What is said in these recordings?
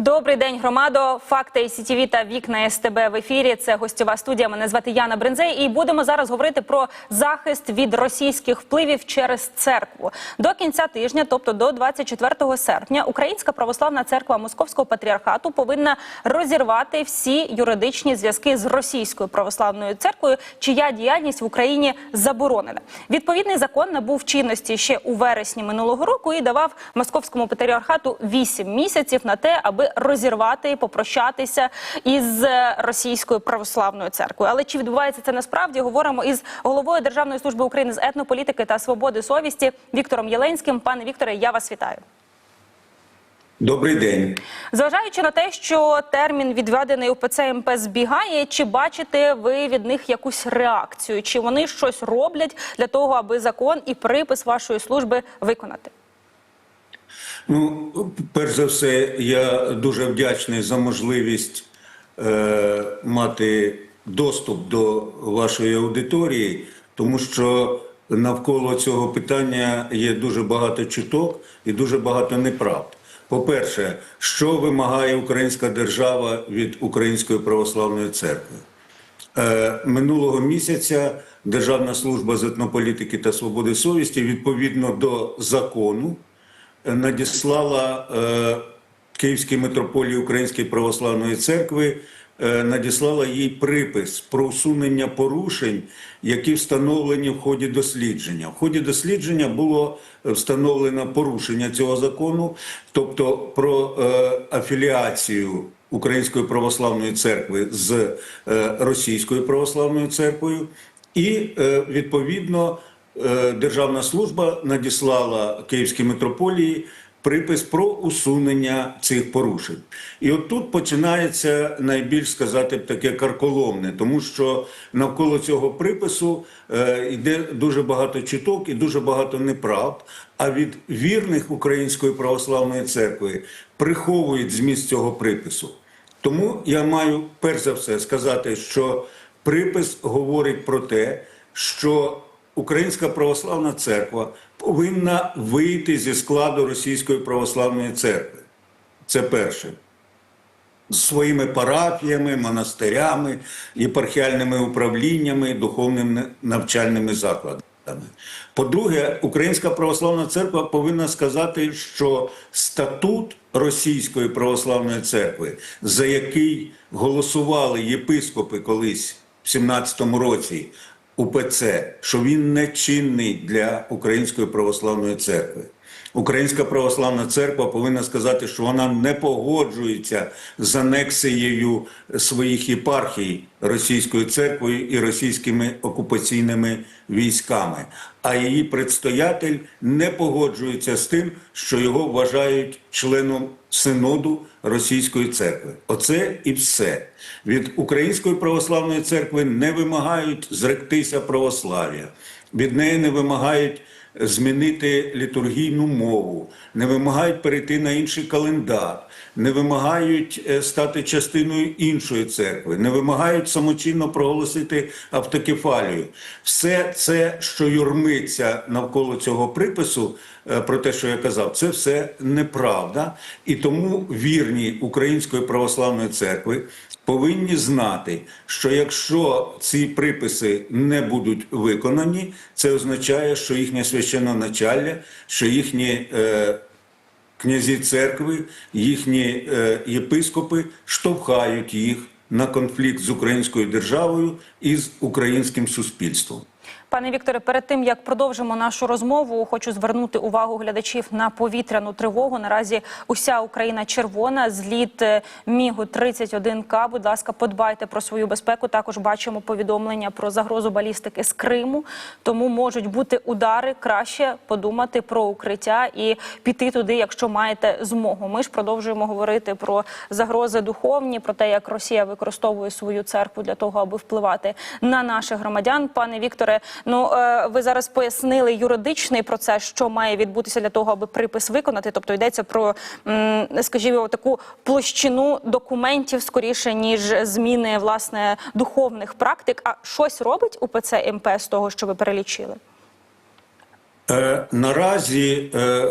Добрий день, громадо. Факти СІТІВІ та вікна СТБ в ефірі. Це гостьова студія. Мене звати Яна Брензей. І будемо зараз говорити про захист від російських впливів через церкву. До кінця тижня, тобто до 24 серпня, Українська православна церква Московського патріархату повинна розірвати всі юридичні зв'язки з російською православною церквою, чия діяльність в Україні заборонена. Відповідний закон набув чинності ще у вересні минулого року і давав московському патріархату 8 місяців на те, аби розірвати і попрощатися із е, російською православною церквою. Але чи відбувається це насправді? Говоримо із головою Державної служби України з етнополітики та свободи совісті Віктором Єленським. Пане Вікторе, я вас вітаю. Добрий день. Зважаючи на те, що термін відведений УПЦ МП збігає, чи бачите ви від них якусь реакцію? Чи вони щось роблять для того, аби закон і припис вашої служби виконати? Ну, перш за все, я дуже вдячний за можливість е, мати доступ до вашої аудиторії, тому що навколо цього питання є дуже багато чуток і дуже багато неправд. По-перше, що вимагає українська держава від Української православної церкви? Е, Минулого місяця Державна служба з етнополітики та свободи совісті відповідно до закону надіслала е, Київській митрополії Української православної церкви, е, надіслала їй припис про усунення порушень, які встановлені в ході дослідження. В ході дослідження було встановлено порушення цього закону, тобто про е, афіліацію Української православної церкви з е, Російською православною церквою, і е, відповідно Державна служба надіслала Київській митрополії припис про усунення цих порушень. І от тут починається найбільш сказати б таке карколомне, тому що навколо цього припису е, йде дуже багато чуток і дуже багато неправд. А від вірних Української православної церкви приховують зміст цього припису. Тому я маю перш за все сказати, що припис говорить про те, що Українська православна церква повинна вийти зі складу Російської православної церкви. Це перше. З своїми парафіями, монастирями, єпархіальними управліннями, духовними навчальними закладами. По-друге, Українська православна церква повинна сказати, що статут Російської православної церкви, за який голосували єпископи колись в 17-му році УПЦ, що він не чинний для Української православної церкви. Українська православна церква повинна сказати, що вона не погоджується з анексією своїх єпархій Російською церквою і російськими окупаційними військами. А її предстоятель не погоджується з тим, що його вважають членом синоду Російської церкви. Оце і все. Від Української православної церкви не вимагають зректися православ'я, від неї не вимагають змінити літургійну мову, не вимагають перейти на інший календар, не вимагають е, стати частиною іншої церкви, не вимагають самочинно проголосити автокефалію. Все це, що юрмиться навколо цього припису, е, про те, що я казав, це все неправда. І тому вірні Української православної церкви повинні знати, що якщо ці приписи не будуть виконані, це означає, що їхнє священноначалля, що їхні е, князі церкви, їхні е, єпископи штовхають їх на конфлікт з українською державою і з українським суспільством. Пане Вікторе, перед тим як продовжимо нашу розмову, хочу звернути увагу глядачів на повітряну тривогу. Наразі уся Україна червона. Зліт е, мігу 31 к Будь ласка, подбайте про свою безпеку. Також бачимо повідомлення про загрозу балістики з Криму. Тому можуть бути удари. Краще подумати про укриття і піти туди, якщо маєте змогу. Ми ж продовжуємо говорити про загрози духовні, про те, як Росія використовує свою церкву для того, аби впливати на наших громадян. Пане Вікторе, ну е, ви зараз пояснили юридичний процес, що має відбутися для того, аби припис виконати. Тобто йдеться про, скажімо, таку площину документів скоріше ніж зміни власне духовних практик. А щось робить УПЦ МП з того, що ви перелічили? Е, Наразі е,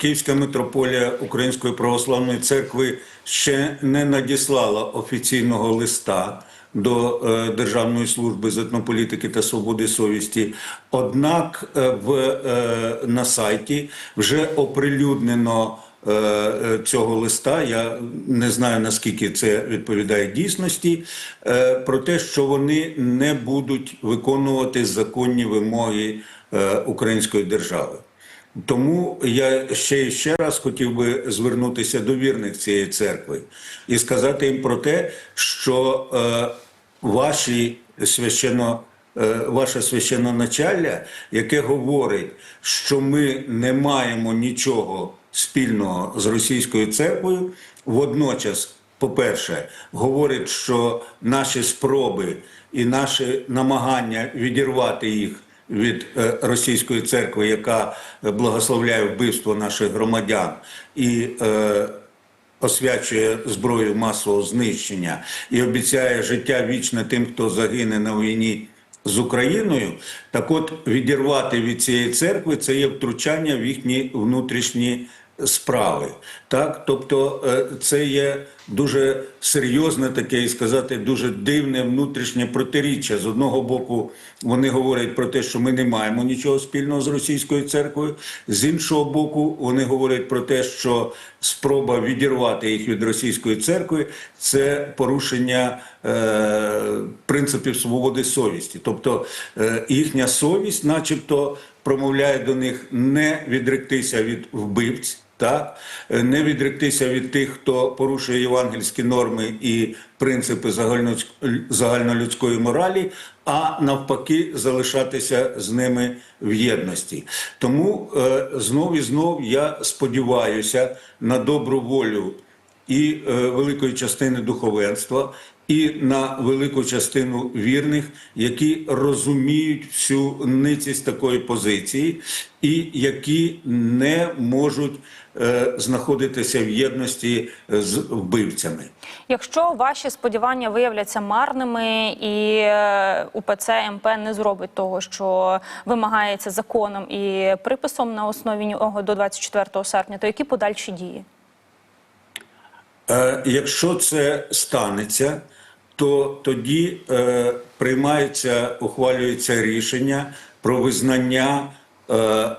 Київська митрополія Української православної церкви ще не надіслала офіційного листа до е, Державної служби з етнополітики та свободи совісті. Однак е, в, е, на сайті вже оприлюднено цього листа. Я не знаю наскільки це відповідає дійсності, про те, що вони не будуть виконувати законні вимоги української держави. Тому я ще і ще раз хотів би звернутися до вірних цієї церкви і сказати їм про те, що ваші священно, е, ваше священноначалля, яке говорить, що ми не маємо нічого спільного з російською церквою, водночас, по-перше, говорить, що наші спроби і наші намагання відірвати їх від е, російської церкви, яка е, благословляє вбивство наших громадян і е, освячує зброю масового знищення і обіцяє життя вічне тим, хто загине на війні з Україною. Так от відірвати від цієї церкви це є втручання в їхні внутрішні справи. Так, тобто е, це є дуже серйозне таке і сказати дуже дивне внутрішнє протиріччя. З одного боку, вони говорять про те, що ми не маємо нічого спільного з російською церквою. З іншого боку, вони говорять про те, що спроба відірвати їх від російської церкви це порушення е, принципів свободи совісті. Тобто е, їхня совість, начебто, промовляє до них не відректися від вбивць. Так, Е, не відректися від тих, хто порушує євангельські норми і принципи загальнолюдської моралі, а навпаки, залишатися з ними в єдності. Тому е, знов і знов я сподіваюся на добру волю і е, великої частини духовенства, і на велику частину вірних, які розуміють всю ницість такої позиції, і які не можуть е, знаходитися в єдності з вбивцями. Якщо ваші сподівання виявляться марними і е, УПЦ МП не зробить того, що вимагається законом і приписом на основі нього до 24 серпня, то які подальші дії? Е, Якщо це станеться, то тоді е, приймається, ухвалюється рішення про визнання е,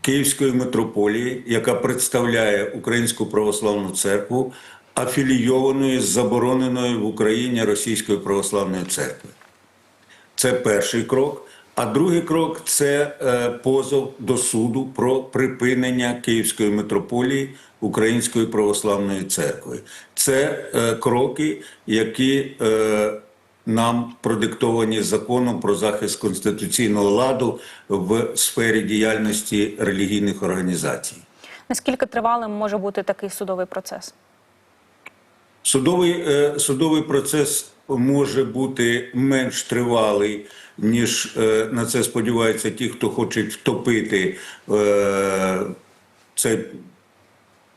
Київської митрополії, яка представляє Українську православну церкву, афілійованою з забороненою в Україні Російською православною церквою. Це перший крок. А другий крок це е, позов до суду про припинення Київської митрополії Української православної церкви. Це е, кроки, які е, нам продиктовані законом про захист конституційного ладу в сфері діяльності релігійних організацій. Наскільки тривалим може бути такий судовий процес? Судовий, судовий процес може бути менш тривалий, ніж е, на це сподіваються ті, хто хочуть втопити е, це,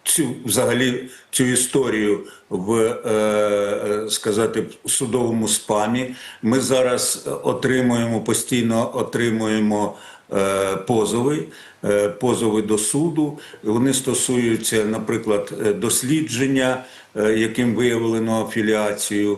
цю, взагалі цю історію в е, сказати судовому спамі. Ми зараз отримуємо постійно отримуємо е, позови, позови до суду. Вони стосуються, наприклад, дослідження, яким виявлено афіліацію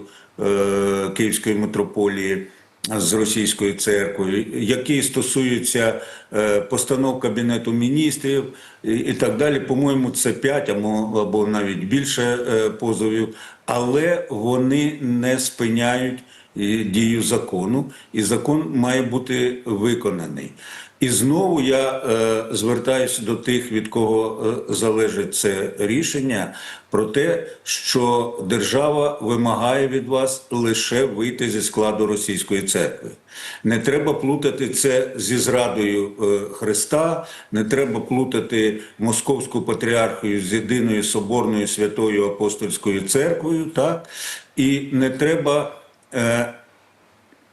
Київської митрополії з російською церквою, які стосуються е, постанов Кабінету міністрів і, так далі. По-моєму, це 5 або, або навіть більше е, позовів, але вони не спиняють е, дію закону, і закон має бути виконаний. І знову я е, звертаюся до тих, від кого е, залежить це рішення, про те, що держава вимагає від вас лише вийти зі складу російської церкви. Не треба плутати це зі зрадою е, Христа, не треба плутати московську патріархію з єдиною соборною святою апостольською церквою, так і не треба. Е,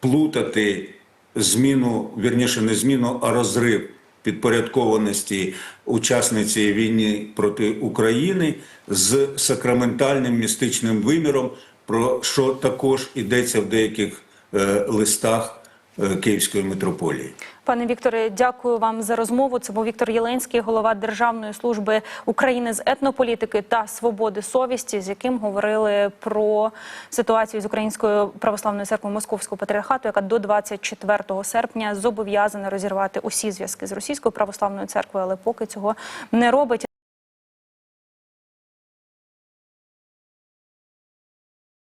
плутати зміну, вірніше, не зміну, а розрив підпорядкованості учасниці війни проти України з сакраментальним містичним виміром, про що також йдеться в деяких е, листах е, Київської митрополії. Пане Вікторе, дякую вам за розмову. Це був Віктор Єленський, голова Державної служби України з етнополітики та свободи совісті, з яким говорили про ситуацію з Українською православною церквою Московського патріархату, яка до 24 серпня зобов'язана розірвати усі зв'язки з Російською православною церквою, але поки цього не робить.